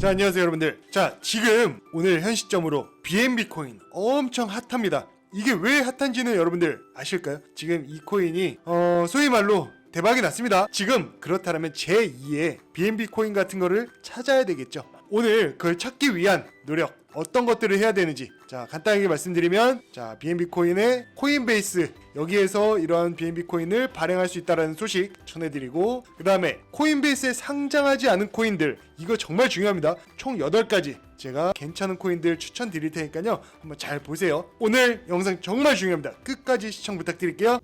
자 안녕하세요 여러분들. 자 지금 오늘 현 시점으로 BNB 코인 엄청 핫합니다. 이게 왜 핫한지는 여러분들 아실까요? 지금 이 코인이 어 소위 말로 대박이 났습니다. 지금 그렇다면 제2의 BNB 코인 같은 거를 찾아야 되겠죠 오늘 그걸 찾기 위한 노력 어떤 것들을 해야 되는지. 자 간단하게 말씀드리면 자 BNB 코인의 코인베이스. 여기에서 이러한 BNB 코인을 발행할 수 있다는 소식 전해드리고 그 다음에 코인베이스에 상장하지 않은 코인들. 이거 정말 중요합니다. 총 8가지. 제가 괜찮은 코인들 추천드릴 테니까요. 한번 잘 보세요. 오늘 영상 정말 중요합니다. 끝까지 시청 부탁드릴게요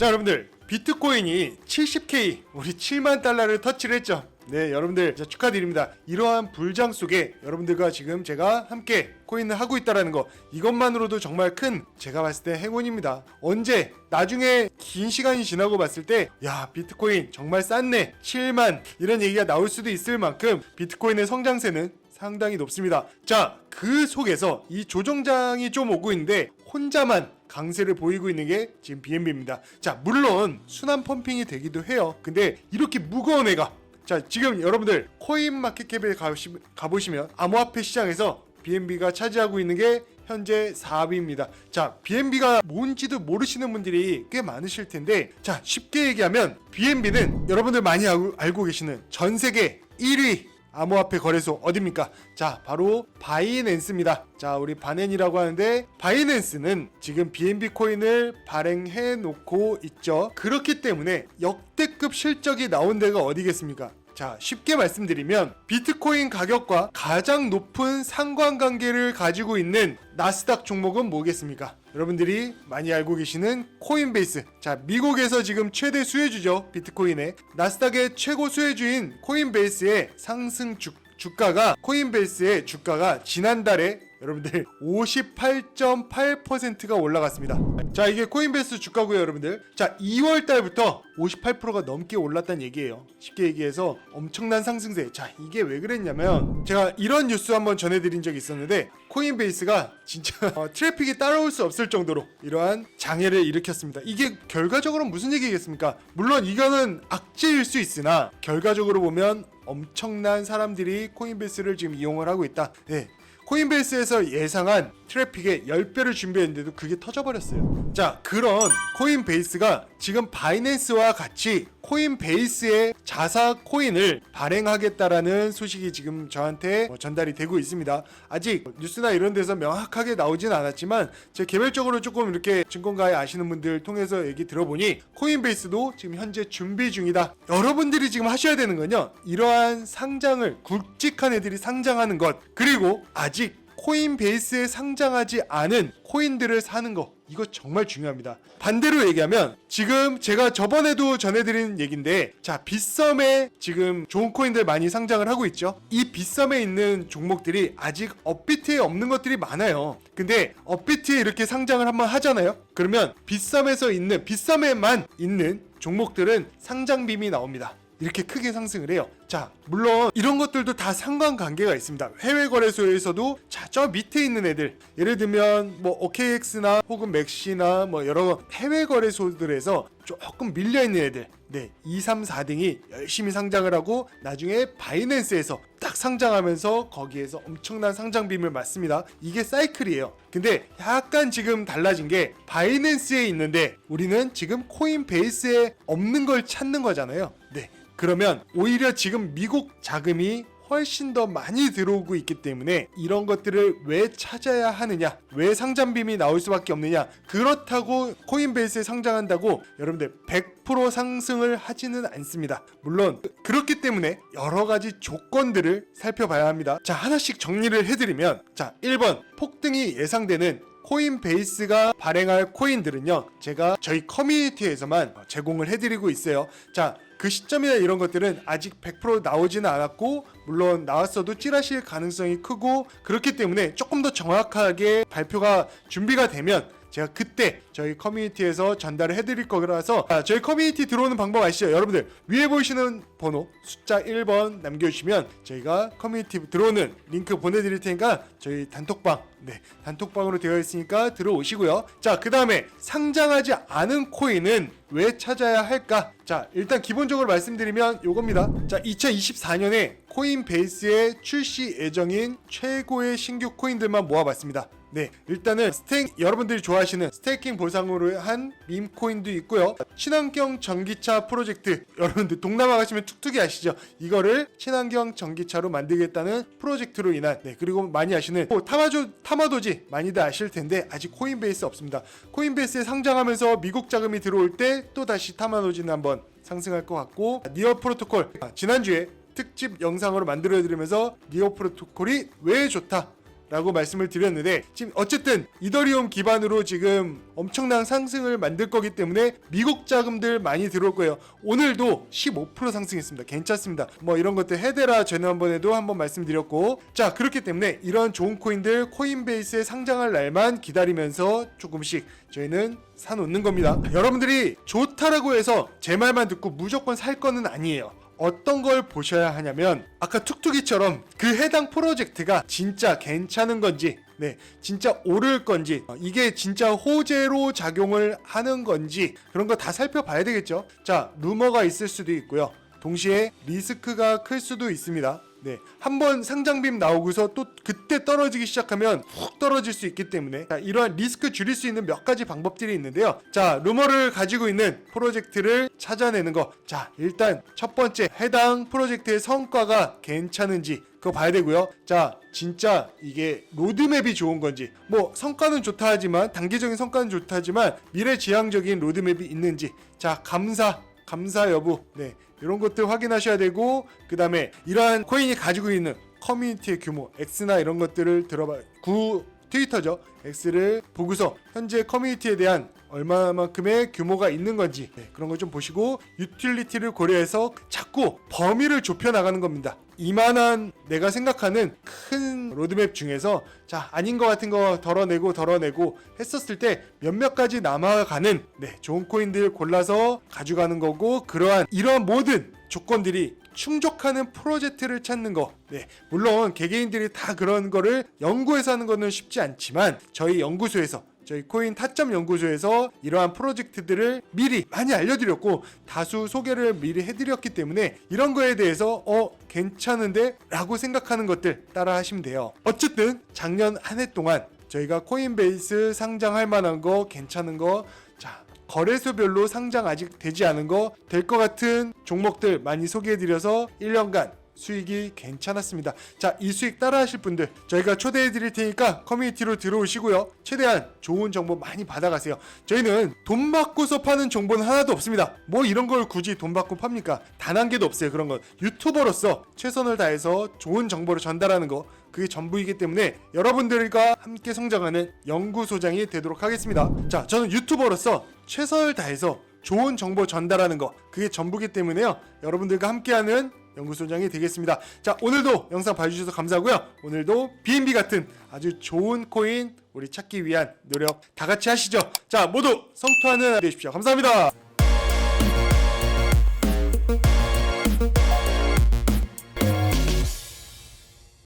자 여러분들 비트코인이 70K 우리 7만 달러를 터치를 했죠. 네 여러분들 축하드립니다. 이러한 불장 속에 여러분들과 지금 제가 함께 코인을 하고 있다라는 거 이것만으로도 정말 큰 제가 봤을 때 행운입니다. 언제? 나중에 긴 시간이 지나고 봤을 때 야 비트코인 정말 쌌네. 7만. 이런 얘기가 나올 수도 있을 만큼 비트코인의 성장세는 상당히 높습니다. 자, 그 속에서 이 조정장이 좀 오고 있는데 혼자만 강세를 보이고 있는 게 지금 BNB입니다. 자, 물론 순환 펌핑이 되기도 해요. 근데 이렇게 무거운 애가 자, 지금 여러분들 코인 마켓캡에 가보시, 가보시면 암호화폐 시장에서 BNB가 차지하고 있는 게 현재 4위입니다. 자, BNB가 뭔지도 모르시는 분들이 꽤 많으실 텐데, 자, 쉽게 얘기하면 BNB는 여러분들 많이 알고, 알고 계시는 전 세계 1위 암호화폐 거래소 어딥니까? 자, 바로 바이낸스입니다. 자, 우리 바넨이라고 하는데 바이낸스는 지금 BNB 코인을 발행해 놓고 있죠. 그렇기 때문에 역대급 실적이 나온 데가 어디겠습니까? 자, 쉽게 말씀드리면 비트코인 가격과 가장 높은 상관관계를 가지고 있는 나스닥 종목은 뭐겠습니까? 여러분들이 많이 알고 계시는 코인베이스. 자, 미국에서 지금 최대 수혜주죠. 비트코인의 나스닥의 최고 수혜주인 코인베이스의 상승 주, 주가가 코인베이스의 주가가 지난달에 여러분들 58.8%가 올라갔습니다. 자, 이게 코인베이스 주가고요, 여러분들. 자, 2월 달부터 58%가 넘게 올랐다는 얘기예요. 쉽게 얘기해서 엄청난 상승세. 자, 이게 왜 그랬냐면 제가 이런 뉴스 한번 전해 드린 적이 있었는데 코인베이스가 진짜 어, 트래픽이 따라올 수 없을 정도로 이러한 장애를 일으켰습니다. 이게 결과적으로 무슨 얘기겠습니까? 물론 이거는 악재일 수 있으나 결과적으로 보면 엄청난 사람들이 코인베이스를 지금 이용을 하고 있다. 네. 코인베이스에서 예상한 트래픽의 10배를 준비했는데도 그게 터져버렸어요. 자, 그런 코인베이스가 지금 바이낸스와 같이 코인베이스의 자사 코인을 발행하겠다라는 소식이 지금 저한테 뭐 전달이 되고 있습니다. 아직 뉴스나 이런 데서 명확하게 나오진 않았지만 제 개별적으로 조금 이렇게 증권가에 아시는 분들 통해서 얘기 들어보니 코인베이스도 지금 현재 준비 중이다. 여러분들이 지금 하셔야 되는 건요. 이러한 상장을 굵직한 애들이 상장하는 것 그리고 아직 코인베이스에 상장하지 않은 코인들을 사는 거 이거 정말 중요합니다. 반대로 얘기하면 지금 제가 저번에도 전해드린 얘기인데 자 빗썸에 지금 좋은 코인들 많이 상장을 하고 있죠. 이 빗썸에 있는 종목들이 아직 업비트에 없는 것들이 많아요. 근데 업비트에 이렇게 상장을 한번 하잖아요. 그러면 빗썸에서 있는 빗썸에만 있는 종목들은 상장빔이 나옵니다. 이렇게 크게 상승을 해요. 자, 물론 이런 것들도 다 상관관계가 있습니다. 해외 거래소에서도 자, 저 밑에 있는 애들, 예를 들면 뭐 OKX나 혹은 맥시나 뭐 여러 해외 거래소들에서 조금 밀려 있는 애들, 네, 2, 3, 4등이 열심히 상장을 하고 나중에 바이낸스에서 딱 상장하면서 거기에서 엄청난 상장빔을 맞습니다. 이게 사이클이에요. 근데 약간 지금 달라진 게 바이낸스에 있는데 우리는 지금 코인 베이스에 없는 걸 찾는 거잖아요. 네. 그러면 오히려 지금 미국 자금이 훨씬 더 많이 들어오고 있기 때문에 이런 것들을 왜 찾아야 하느냐 왜 상장빔이 나올 수밖에 없느냐 그렇다고 코인베이스에 상장한다고 여러분들 100% 상승을 하지는 않습니다. 물론 그렇기 때문에 여러 가지 조건들을 살펴봐야 합니다. 자 하나씩 정리를 해드리면 자 1번 폭등이 예상되는 코인베이스가 발행할 코인들은요 제가 저희 커뮤니티에서만 제공을 해드리고 있어요 자 그 시점이나 이런 것들은 아직 100% 나오지는 않았고 물론 나왔어도 찌라실 가능성이 크고 그렇기 때문에 조금 더 정확하게 발표가 준비가 되면 제가 그때 저희 커뮤니티에서 전달을 해드릴 거라서 아, 저희 커뮤니티 들어오는 방법 아시죠? 여러분들 위에 보이시는 번호 숫자 1번 남겨주시면 저희가 커뮤니티 들어오는 링크 보내드릴 테니까 저희 단톡방 네 단톡방으로 되어 있으니까 들어오시고요. 자 그 다음에 상장하지 않은 코인은 왜 찾아야 할까? 자자 일단 기본적으로 말씀드리면 요겁니다 자 2024년에 코인베이스의 출시 예정인 최고의 신규 코인들만 모아봤습니다 네 일단은 스테이킹 여러분들이 좋아하시는 스테이킹 보상으로 한 밈코인도 있고요 친환경 전기차 프로젝트 여러분들 동남아 가시면 툭툭이 아시죠 이거를 친환경 전기차로 만들겠다는 프로젝트로 인한 네 그리고 많이 아시는 뭐 타마조 타마도지 많이들 아실 텐데 아직 코인베이스 없습니다. 코인베이스에 상장하면서 미국 자금이 들어올 때 또 다시 타마도지는 한번 상승할 것 같고 니어 프로토콜 아, 지난주에 특집 영상으로 만들어드리면서 니어 프로토콜이 왜 좋다 라고 말씀을 드렸는데 지금 어쨌든 이더리움 기반으로 지금 엄청난 상승을 만들 거기 때문에 미국 자금들 많이 들어올 거예요. 오늘도 15% 상승했습니다. 괜찮습니다. 뭐 이런 것들 헤데라 지난번에도 한번 말씀드렸고 자 그렇기 때문에 이런 좋은 코인들 코인베이스에 상장할 날만 기다리면서 조금씩 저희는 사놓는 겁니다. 여러분들이 좋다라고 해서 제 말만 듣고 무조건 살 거는 아니에요. 어떤 걸 보셔야 하냐면 아까 툭툭이처럼 그 해당 프로젝트가 진짜 괜찮은 건지 네 진짜 오를 건지 어, 이게 진짜 호재로 작용을 하는 건지 그런 거 다 살펴봐야 되겠죠? 자 루머가 있을 수도 있고요. 동시에 리스크가 클 수도 있습니다 네, 한번 상장빔 나오고서 또 그때 떨어지기 시작하면 훅 떨어질 수 있기 때문에 자, 이러한 리스크 줄일 수 있는 몇 가지 방법들이 있는데요. 자, 루머를 가지고 있는 프로젝트를 찾아내는 거. 자, 일단 첫 번째 해당 프로젝트의 성과가 괜찮은지 그거 봐야 되고요. 자, 진짜 이게 로드맵이 좋은 건지 뭐 성과는 좋다 하지만 단기적인 성과는 좋다 하지만 미래 지향적인 로드맵이 있는지 자, 감사 감사 여부 네 이런 것들 확인하셔야 되고 그 다음에 이러한 코인이 가지고 있는 커뮤니티의 규모 X나 이런 것들을 들어봐 구 트위터죠. X를 보고서 현재 커뮤니티에 대한 얼마만큼의 규모가 있는 건지 네, 그런 걸 좀 보시고 유틸리티를 고려해서 자꾸 범위를 좁혀 나가는 겁니다. 이만한 내가 생각하는 큰 로드맵 중에서 자 아닌 것 같은 거 덜어내고 덜어내고 했었을 때 몇몇 가지 남아가는 네, 좋은 코인들 골라서 가져가는 거고 그러한 이러한 모든 조건들이 충족하는 프로젝트를 찾는 거. 네, 물론 개개인들이 다 그런 거를 연구해서 하는 거는 쉽지 않지만 저희 연구소에서 저희 코인 타점 연구소에서 이러한 프로젝트들을 미리 많이 알려드렸고 다수 소개를 미리 해드렸기 때문에 이런 거에 대해서 어 괜찮은데? 라고 생각하는 것들 따라 하시면 돼요. 어쨌든 작년 한 해 동안 저희가 코인베이스 상장할 만한 거 괜찮은 거자 거래소별로 상장 아직 되지 않은 거 될 것 같은 종목들 많이 소개해드려서 1년간 수익이 괜찮았습니다. 자, 이 수익 따라 하실 분들 저희가 초대해 드릴 테니까 커뮤니티로 들어오시고요. 최대한 좋은 정보 많이 받아가세요. 저희는 돈 받고서 파는 정보는 하나도 없습니다. 뭐 이런 걸 굳이 돈 받고 팝니까? 단 한 개도 없어요. 그런 건 유튜버로서 최선을 다해서 좋은 정보를 전달하는 거 그게 전부이기 때문에 여러분들과 함께 성장하는 연구소장이 되도록 하겠습니다. 자, 저는 유튜버로서 최선을 다해서 좋은 정보 전달하는 거 그게 전부기 때문에요. 여러분들과 함께하는 연구소장이 되겠습니다. 자, 오늘도 영상 봐주셔서 감사하고요. 오늘도 BNB 같은 아주 좋은 코인 우리 찾기 위한 노력 다 같이 하시죠. 자, 모두 성투하는 되십시오. 감사합니다.